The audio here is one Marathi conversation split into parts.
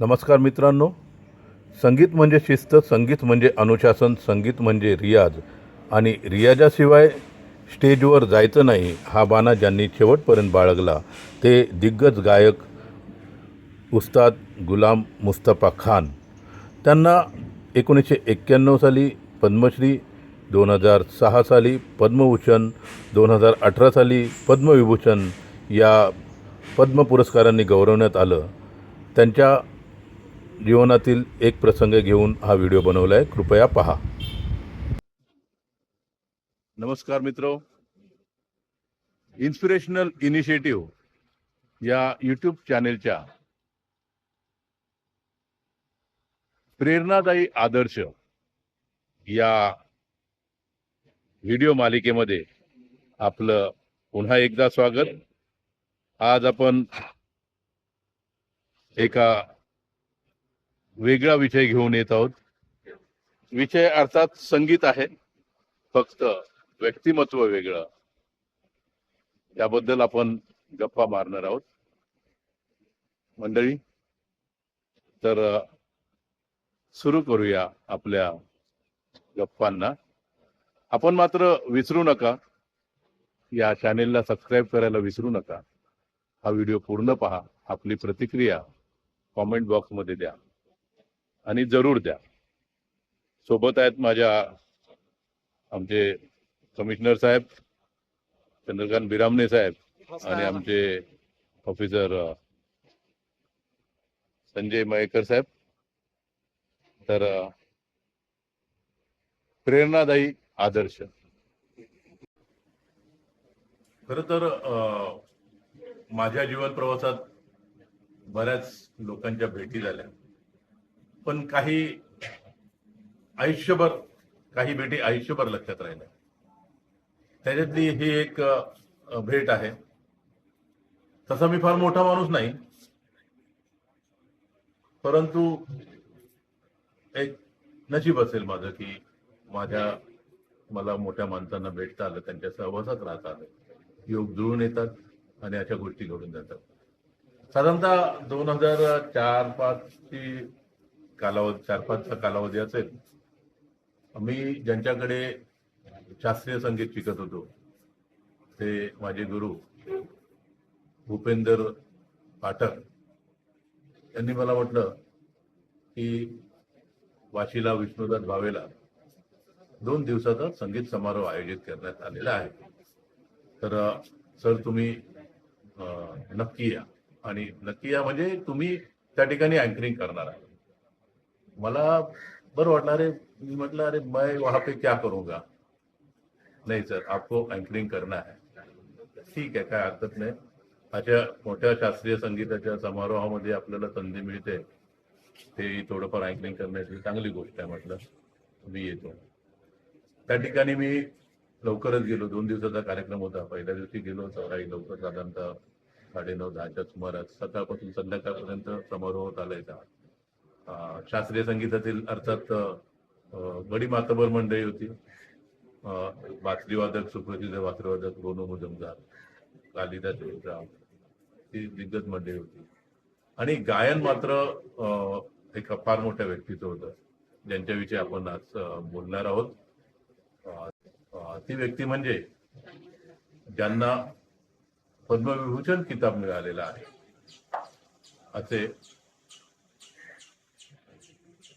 नमस्कार मित्रांनो. संगीत म्हणजे शिस्त संगीत म्हणजे अनुशासन संगीत म्हणजे रियाज. आणि रियाजाशिवाय स्टेजवर जायचं नाही हा बाणा ज्यांनी शेवटपर्यंत बाळगला ते दिग्गज गायक उस्ताद गुलाम मुस्तफा खान. त्यांना एकोणीसशे एक्क्याण्णव साली पद्मश्री दोन हजार सहा साली पद्मभूषण दोन हजार अठरा साली पद्मविभूषण या पद्म पुरस्कारांनी गौरवण्यात आलं. त्यांच्या जीवनातील एक प्रसंग घेऊन हा व्हिडिओ बनवला आहे कृपया पहा. नमस्कार मित्र. इन्स्पिरेशनल इनिशिएटिव्ह या यूट्यूब चॅनेलच्या प्रेरणादायी आदर्श या व्हिडिओ मालिकेमध्ये आपलं पुन्हा एकदा स्वागत. आज आपण एका वेगळा विषय घेऊन येत आहोत. विषय अर्थात संगीत आहे. फक्त व्यक्तिमत्व वेगळं. त्याबद्दल आपण गप्पा मारणार आहोत. मंडळी तर सुरू करूया आपल्या गप्पांना. आपण मात्र विसरू नका. या चॅनेलला सबस्क्राईब करायला विसरू नका. हा व्हिडिओ पूर्ण पहा. आपली प्रतिक्रिया कॉमेंट बॉक्समध्ये द्या. आणि जरूर द्या. सोबत आहेत माझ्या आमचे कमिशनर साहेब चंद्रकांत बिरामणे साहेब आणि आमचे ऑफिसर संजय मयेकर साहेब. तर प्रेरणादायी आदर्श. खर तर माझ्या जीवन प्रवासात बऱ्याच लोकांच्या भेटी झाल्या. पण काही आयुष्यभर काही भेटी आयुष्यभर लक्षात राहिल्या. त्याच्यातली ही एक भेट आहे. तसा मी फार मोठा माणूस नाही. परंतु एक नशीब असेल माझं की माझ्या मला मोठ्या माणसांना भेटता आलं त्यांच्या सहवासात राहता आलं. योग जुळून येतात आणि अशा गोष्टी घडून जातात. साधारणतः दोन हजार चार पाच ची कालावधी चार पाचचा कालावधी असेल. मी ज्यांच्याकडे शास्त्रीय संगीत शिकत होतो ते माझे गुरु भूपेंदर पाठक त्यांनी मला म्हटलं की वाशीला विष्णुदास भावेला दोन दिवसाचा संगीत समारोह आयोजित करण्यात आलेला आहे. तर सर तुम्ही नक्की या. आणि नक्की या म्हणजे तुम्ही त्या ठिकाणी अँकरिंग करणार आहे मला बरं वाटलं अरे मी म्हटलं अरे मैं वहां पे क्या करूंगा? नाही सर आपको अँकरिंग करना है। ठीक आहे काय हरकत नाही. अशा मोठ्या शास्त्रीय संगीताच्या समारोहामध्ये आपल्याला संधी मिळते. ते थोडंफार अँकरिंग करण्याची चांगली गोष्ट आहे म्हटलं. मी येतो. त्या ठिकाणी मी लवकरच गेलो. दोन दिवसाचा कार्यक्रम होता. पहिल्या दिवशी गेलो. सकाळी लवकर साधारणतः साडेनऊ दहाच्या सुमारास सकाळपासून संध्याकाळपर्यंत समारोह चालायचा. शास्त्रीय संगीतातील अर्थात बडी मातबर मंडळी होती. अं, बासरीवादक सुप्रसिद्ध बासरीवादक रोनो मुजमदार कालिदास देवराव ती दिग्गज मंडळी होती. आणि गायन मात्र एक एका फार मोठ्या व्यक्तीचं होतं. ज्यांच्याविषयी आपण आज बोलणार आहोत. ती व्यक्ती म्हणजे ज्यांना पद्मविभूषण किताब मिळालेला आहे. असे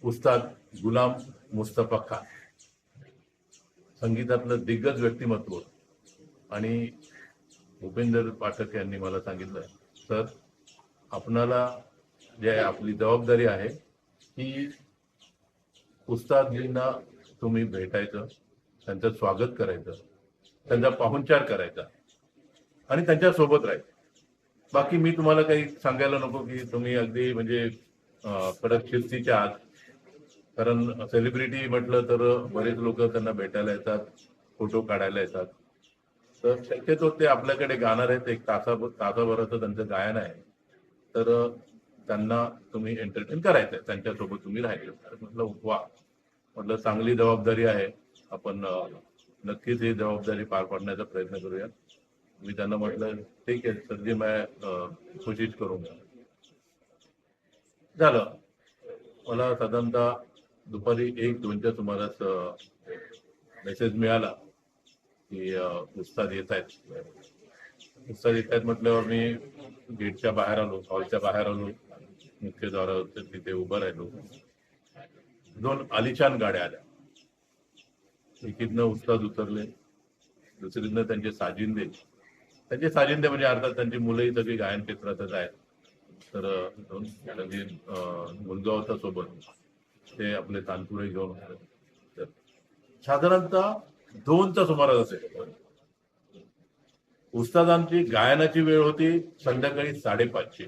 उस्ताद गुलाम मुस्तफा खान. संगीतातलं दिग्गज व्यक्तिमत्व आणि भूपेंद्र पाठक यांनी मला सांगितलं सर आपणाला जे आपली जबाबदारी आहे की उस्तादजींना तुम्ही भेटायचं त्यांचं स्वागत करायचं त्यांचा पाहुणचार करायचा आणि त्यांच्यासोबत राहायचं. बाकी मी तुम्हाला काही सांगायला नको की तुम्ही अगदी म्हणजे कडक शिस्तीच्या आत कारण सेलिब्रिटी म्हटलं तर बरेच लोक त्यांना भेटायला येतात फोटो काढायला येतात. तर शक्यतो ते आपल्याकडे गाणार आहेत एक तासा तासाभराचं त्यांचं गायन आहे. तर त्यांना तुम्ही एंटरटेन करायचंय त्यांच्यासोबत तुम्ही राहिले म्हटलं वा. म्हटलं चांगली जबाबदारी आहे. आपण नक्कीच ही जबाबदारी पार पाडण्याचा प्रयत्न करूया. मी त्यांना म्हटलं ठीक आहे सर जी मैं अं, कोशिश झालं. मला साधारणतः दुपारी एक दोनच्या सुमारास मेसेज मिळाला की उस्ताद येत आहेत. उस्ताद येत आहेत म्हटल्यावर मी गेटच्या बाहेर आलो हॉलच्या बाहेर आलो मुख्य द्वारावर तिथे उभं राहिलो. दोन आलिशान गाड्या आल्या. एकीतनं उस्ताद उतरले दुसरीतनं त्यांचे साजिंदे. त्यांचे साजिंदे म्हणजे अर्थात त्यांची मुलंही सगळी गायन क्षेत्रातच आहेत. तर दोन मुलगा होता सोबत. ते आपले तानपुरे घेऊन साधारणतः दोनचा सुमारास असेल. उस्तादांची गायनाची वेळ होती संध्याकाळी साडेपाचशे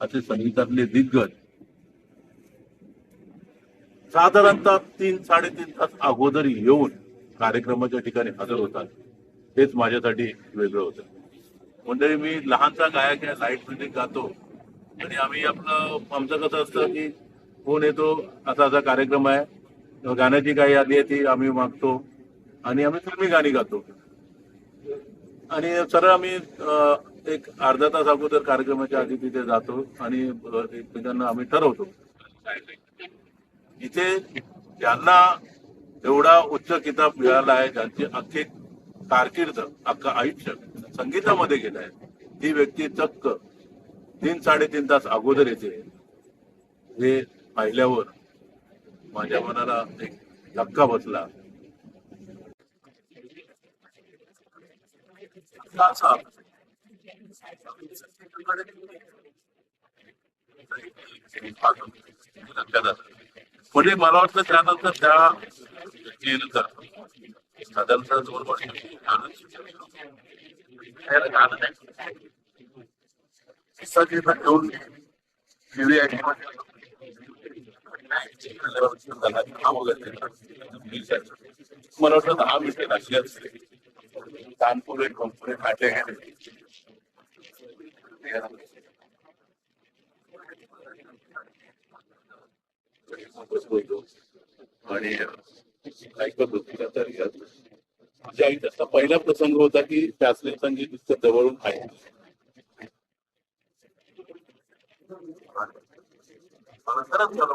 असे संगीतातले दिग्गज साधारणतः तीन साडेतीन तास अगोदर येऊन कार्यक्रमाच्या ठिकाणी हजर होतात. हेच माझ्यासाठी वेगळं होतं. मंडळी मी लहानसा गायक या लाइट म्युझिक गातो. आणि आम्ही आपलं आमचं कसं असतं की हो, फोन येतो असा असा कार्यक्रम आहे. गाण्याची काही यादी आहे ती आम्ही मागतो आणि आम्ही फिल्मी गाणी गातो. आणि सरळ आम्ही एक अर्धा तास अगोदर कार्यक्रमाच्या आधी तिथे जातो आणि एकमेकांना आम्ही ठरवतो. इथे ज्यांना एवढा उच्च किताब मिळाला आहे ज्यांची अख्खी कारकीर्द अख्खं आयुष्य संगीतामध्ये गेलं आहे ती व्यक्ती चक्क तीन साडेतीन तास अगोदर येते. हे पाहिल्यावर माझ्या मनाला एक धक्का बसला. पुढे मला वाटतं त्यानंतर त्या व्यक्तीनंतर साधारणतः दोन वर्ष त्याला घेऊन मला वाटतं दहा मिनिटे लागली असते कानपुरे कंपुरे काढले आणि ऐकत तर माझ्या पहिला प्रसंग होता की शास्त्रीय संगीत इतकं जवळून आहे मला खरंच मला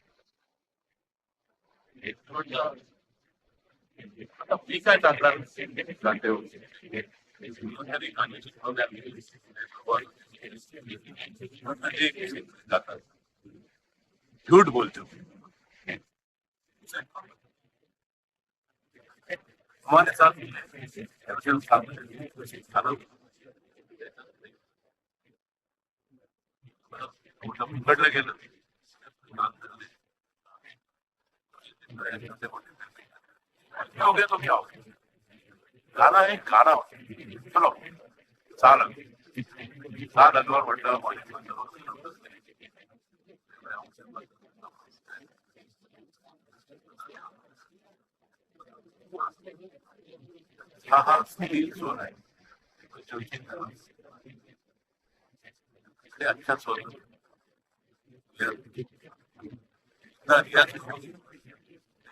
आता मी काय टाकणार जातात झूठ बोलतो हमारे साथ उघडलं गेलं. क्या हो गया तो क्या हो गया गाना है गाना चलो चाल चाल अगवर म्हटलं हा हा स्टील सोन आहे इकडे अच्छा सोन तर यात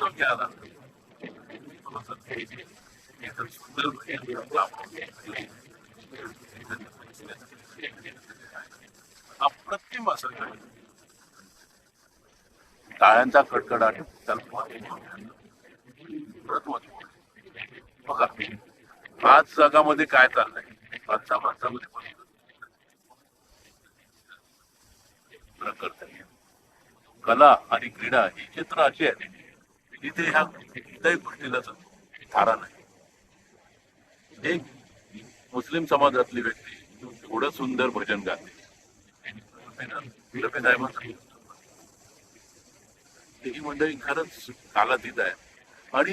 घ्या आता. सुंदर अप्रतिम असं काही टाळ्यांचा कडकडाट त्याला बघा. आज जगामध्ये काय चाललंय? आजच्या समाजामध्ये पण. प्रकर्ते कला आणि क्रीडा ही क्षेत्र अशी आहेत इथे ह्या कोणत्याही गोष्टीला थारा नाही. एक मुस्लिम समाजातली व्यक्ती एवढं सुंदर भजन गाते. ही मंडळी खरंच कालातीत आहे. आणि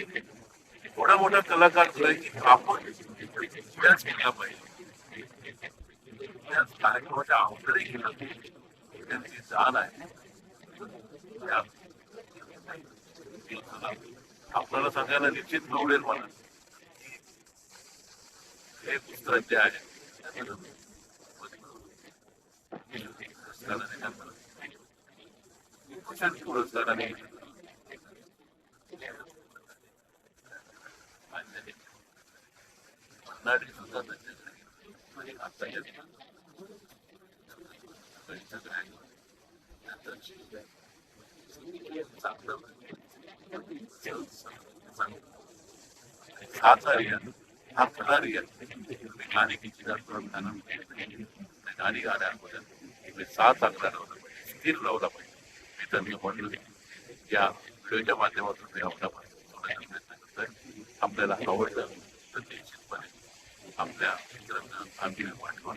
एवढा मोठा कलाकार जो आहे की आपण त्याच केला पाहिजे. त्याच कार्यक्रमाच्या अवतरही केलं त्यांची जाण आहे. आपल्याला सांगायला निश्चित आवडेल मला हे पुस्तक जे आहे पुरस्काराने त्यांना कुशाल पुरस्काराने नाडी सुद्धा त्यांच्याकडे म्हणजे आत्ताच्या दिवसात सगळं आहे. नंतर चांगलं चांगलं हाच हा खरा रिया गाणी किती लावला स्थिर लावला पाहिजे मी तर मी म्हणलो या व्हिडिओच्या माध्यमातून आपला आपल्याला आवडलं तर निश्चितपणे आपल्या मित्रांना आम्ही पाठवा